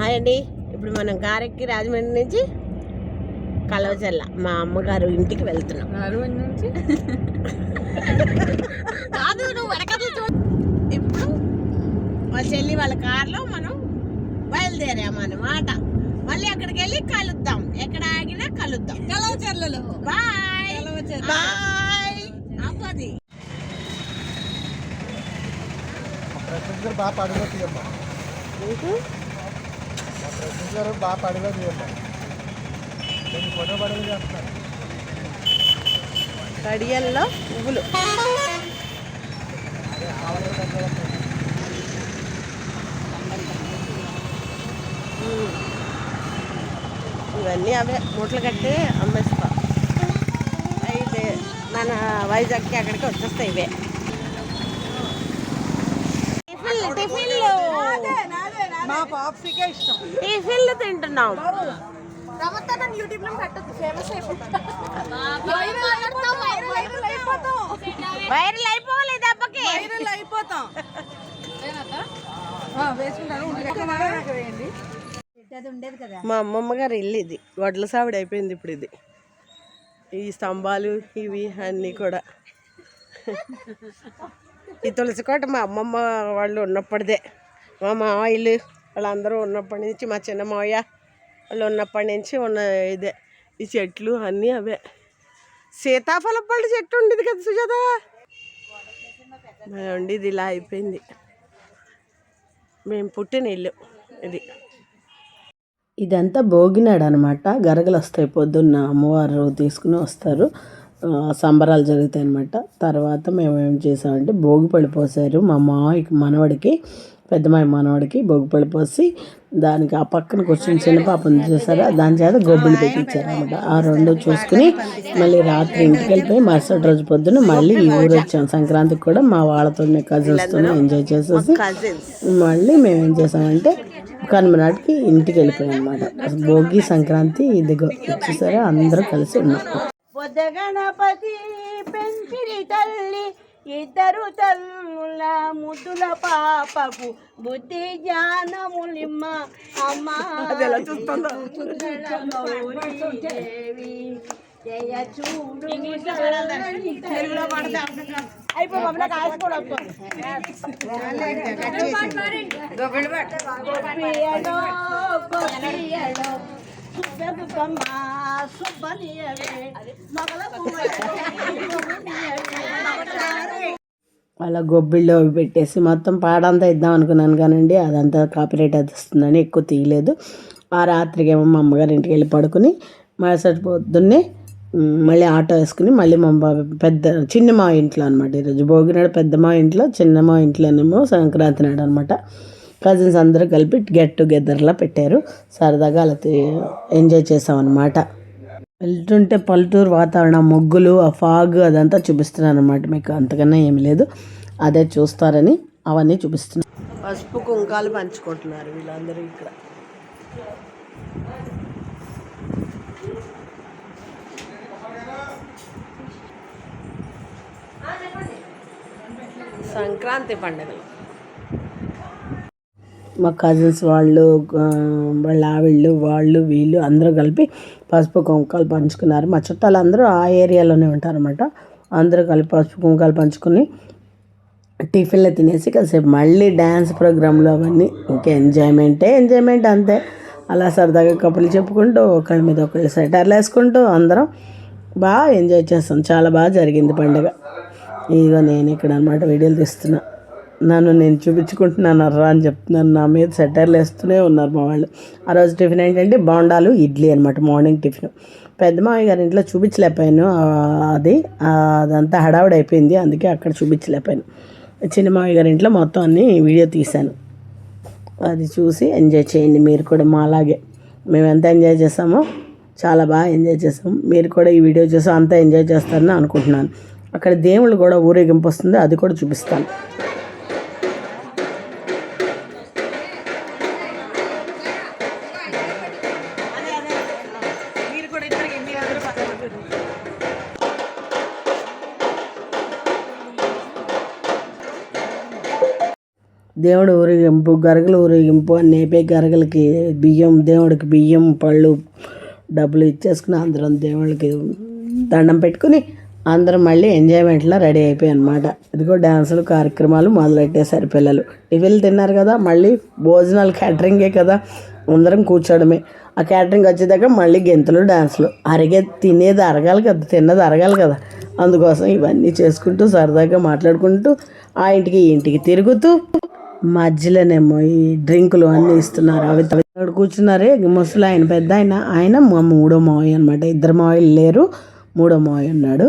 Hi అండి. ఇప్పుడు మనం కారెక్కి రాజమండ్రి నుంచి కలవచల్ల మా అమ్మగారు ఇంటికి వెళ్తున్నాం. నుంచి? కాదు నువ్వు ఇప్పుడు మా చెల్లి వాళ్ళ కార్లో మనం బయలుదేరామన్నమాట మళ్ళీ అక్కడికి వెళ్ళి కలుద్దాం. ఎక్కడ ఆగినా కలుద్దాం. కలవచర్లలో. బాయ్. బాయ్. అవ్వది బాగా పడిలో తీయమ్మా గారు బాగా పడిలో తీయమ్మా నేను ఫోటో పడిలో చేస్తున్నాను కడియల్లో పువ్వులు. ఇవన్నీ అవే. మూటలు కట్టి అమ్మేస్తా. అయితే మన వైజాగ్కి అక్కడికి వచ్చేస్తాయి ఇవే. టిఫిన్లు. టిఫిన్లు మా పాప్సికే ఇష్టం. టిఫిన్లు తింటున్నాం. ప్రమత్త నన్ను యూట్యూబ్లో పెట్టద్దు ఫేమస్ అయిపోతా. వైరల్ అయిపోతాం వైరల్ అయిపోవాలి దెబ్బకి. వైరల్ అయిపోతాం. మా అమ్మమ్మ గారి ఇల్లు ఇది. వడ్ల సావిడి అయిపోయింది ఇప్పుడు ఇది. ఈ స్తంభాలు ఇవి అన్నీ కూడా. ఈ తులసి కోట మా అమ్మమ్మ వాళ్ళు ఉన్నప్పటిదే. మా మావయ్యలు వాళ్ళందరూ ఉన్నప్పటి నుంచి మా చిన్న మావయ్య వాళ్ళు ఉన్నప్పటి నుంచి ఉన్న ఇదే ఈ చెట్లు అన్నీ అవే. సీతాఫల పళ్ళు చెట్టు ఉండేది కదా సుజాత? మరి ఉండేది ఇలా అయిపోయింది. మేము పుట్టిన ఇల్లు ఇది. ఇదంతా భోగినాడు అనమాట గరగలు వస్తాయి పొద్దున్న అమ్మవారు తీసుకుని వస్తారు. సంబరాలు జరుగుతాయి అనమాట తర్వాత మేము ఏం చేసామంటే భోగిపళ్ళు పోసారు. మా మావయ్యకి మనవడికి పెద్దమాయి మనవాడికి భోగిపళ్ళు పోసి దానికి ఆ పక్కన కూర్చొని చిన్న పాపం చూసారా? దాని చేత గొబ్బిలు పెట్టించారు అనమాట ఆ రెండు చూసుకుని మళ్ళీ రాత్రి ఇంటికి వెళ్ళిపోయి మరుసటి రోజు పొద్దున మళ్ళీ ఈ ఊరు వచ్చాం. సంక్రాంతికి కూడా మా వాళ్ళతోనే కజిన్స్తోనే ఎంజాయ్ చేసేసి మళ్ళీ మేము ఏం చేసామంటే కనుమ నాటికి ఇంటికి వెళ్ళిపోయాం అనమాట భోగి సంక్రాంతి ఇదిగో వచ్చేసరి అందరూ కలిసి ఉన్నాం. గణపతి పెంచిరి తల్లి ఇద్దరు తల్లుల ముద్దుల పాపకు బుద్ధి జ్ఞానములిమ్మ అమ్మా. దేవి జయ చూడు అయిపోయి సుబ్బనియవే మగల అలా గొబ్బిళ్ళు అవి పెట్టేసి మొత్తం పాడంతా ఇద్దాం అనుకున్నాను కానండి అదంతా కాపీరైట్ అది వస్తుందని ఎక్కువ తీయలేదు. ఆ రాత్రికి ఏమో మా అమ్మగారి ఇంటికి వెళ్ళి పడుకుని మరుసటి పొద్దున్నే మళ్ళీ ఆటో వేసుకుని మళ్ళీ మా పెద్ద చిన్న మా ఇంట్లో అనమాట ఈరోజు. భోగినాడు పెద్ద మా ఇంట్లో చిన్న మా ఇంట్లోనేమో సంక్రాంతి నాడు అనమాట కజిన్స్ అందరూ కలిపి గెట్ టుగెదర్లా పెట్టారు. సరదాగా అలా ఎంజాయ్ చేసాం అనమాట వెళ్తుంటే పల్లెటూరు వాతావరణం ముగ్గులు ఆ ఫాగ్ అదంతా చూపిస్తున్నాను అనమాట మీకు. అంతకన్నా ఏమి లేదు. అదే చూస్తారని అవన్నీ చూపిస్తున్నాను పసుపు కుంకాలు పంచుకుంటున్నారు వీళ్ళందరూ ఇక్కడ. సంక్రాంతి పండుగలు. మా కజిన్స్ వాళ్ళు వాళ్ళ ఆవిళ్ళు వాళ్ళు వీళ్ళు అందరూ కలిపి పసుపు కుంకాలు పంచుకున్నారు. మా చుట్టాలు అందరూ ఆ ఏరియాలోనే ఉంటారన్నమాట. అందరూ కలిపి పసుపు కుంకాలు పంచుకుని టిఫిన్లు తినేసి కాసేపు మళ్ళీ డ్యాన్స్ ప్రోగ్రాంలు అవన్నీ ఇంకా ఎంజాయ్మెంటే ఎంజాయ్మెంట్ అంతే. అలా సరదాగా కప్పులు చెప్పుకుంటూ ఒకళ్ళ మీద ఒకళ్ళు సెటర్లు వేసుకుంటూ అందరం బాగా ఎంజాయ్ చేస్తాం. చాలా బాగా జరిగింది పండుగ. ఇదిగో నేను ఇక్కడ అనమాట వీడియోలు తీస్తున్నా. నన్ను నేను చూపించుకుంటున్నాను అర్రా అని చెప్తున్నాను. నా మీద సెటర్లు వేస్తూనే ఉన్నారు మా వాళ్ళు. ఆ రోజు టిఫిన్ ఏంటంటే బోండాలు ఇడ్లీ అనమాట మార్నింగ్ టిఫిన్. పెద్ద మామయ్య గారి ఇంట్లో చూపించలేకపోయాను. అది అదంతా హడావుడైపోయింది అయిపోయింది. అందుకే అక్కడ చూపించలేకపోయాను. చిన్న మావయ్య గారి ఇంట్లో మొత్తం అన్ని వీడియో తీశాను. అది చూసి ఎంజాయ్ చేయండి మీరు కూడా మా అలాగే మేము ఎంత ఎంజాయ్ చేసామో చాలా బాగా ఎంజాయ్ చేసాం మీరు కూడా ఈ వీడియో చూసి అంతా ఎంజాయ్ చేస్తారని అనుకుంటున్నాను. అక్కడ దేవుళ్ళు కూడా ఊరేగింపు వస్తుంది. అది కూడా చూపిస్తాను. దేవుడు ఊరేగింపు గరగలు ఊరేగింపు అని నేపే గరగలకి బియ్యం దేవుడికి బియ్యం పళ్ళు డబ్బులు ఇచ్చేసుకుని అందరం దేవుడికి దండం పెట్టుకుని అందరం మళ్ళీ ఎంజాయ్మెంట్లో రెడీ అయిపోయాయి అనమాట ఇదిగో డ్యాన్సులు కార్యక్రమాలు మొదలెట్టేశారు పిల్లలు. టిఫిన్లు తిన్నారు కదా మళ్ళీ భోజనాలు క్యాటరింగే కదా అందరం కూర్చోడమే ఆ క్యాటరింగ్ వచ్చేదాకా మళ్ళీ గెంతులు డ్యాన్సులు అరిగే తినేది అరగాలి కదా తిన్నది అరగాలి కదా. అందుకోసం ఇవన్నీ చేసుకుంటూ సరదాగా మాట్లాడుకుంటూ ఆ ఇంటికి ఇంటికి తిరుగుతూ మధ్యలోనేమో ఈ డ్రింకులు అన్నీ ఇస్తున్నారు. అవి అక్కడ కూర్చున్నారే. ముసలి ఆయన పెద్ద ఆయన ఆయన మా మూడో మావయ్య అనమాట ఇద్దరు మావయ్యలు లేరు. మూడో మావయ్య ఉన్నాడు.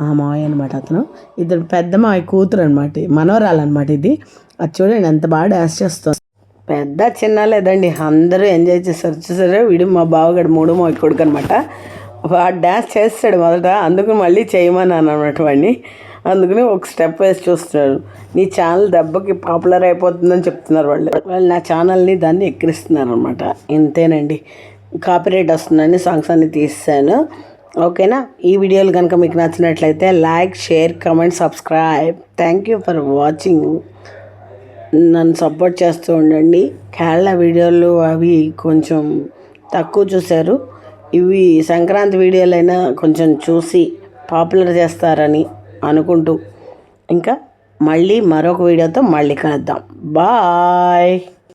ఆ మావయ్య అనమాట అతను. ఇద్దరు పెద్ద మావయ్య కూతురు అనమాట మనోరాలు అనమాట ఇది. అది చూడండి ఎంత బాగా డాన్స్ చేస్తుంది పెద్ద చిన్న లేదండి అందరూ ఎంజాయ్ చేస్తారు. చూసారు? వీడు మా బావగాడు మూడో మావయ్య కొడుకు అనమాట వాడు డ్యాన్స్ చేస్తాడు మొదట అందుకు మళ్ళీ చేయమన్నాను అనమాట వాడిని. అందుకని ఒక స్టెప్ వేసి చూస్తున్నాడు. నీ ఛానల్ దెబ్బకి పాపులర్ అయిపోతుందని చెప్తున్నారు వాళ్ళు. వాళ్ళు నా ఛానల్ని దాన్ని ఎక్కిరిస్తున్నారు అనమాట ఇంతేనండి. కాపీరైట్ వస్తుందని సాంగ్స్ అన్ని తీస్తాను ఓకేనా? ఈ వీడియోలు కనుక మీకు నచ్చినట్లయితే like share comment subscribe. Thank you for watching. నన్ను సపోర్ట్ చేస్తూ ఉండండి. కేరళ వీడియోలు అవి కొంచెం తక్కువ చూశారు. ఇవి సంక్రాంతి వీడియోలైనా కొంచెం చూసి పాపులర్ చేస్తారని అనుకుంటూ. ఇంకా మళ్ళీ మరొక వీడియోతో మళ్ళీ కలుద్దాం. బాయ్!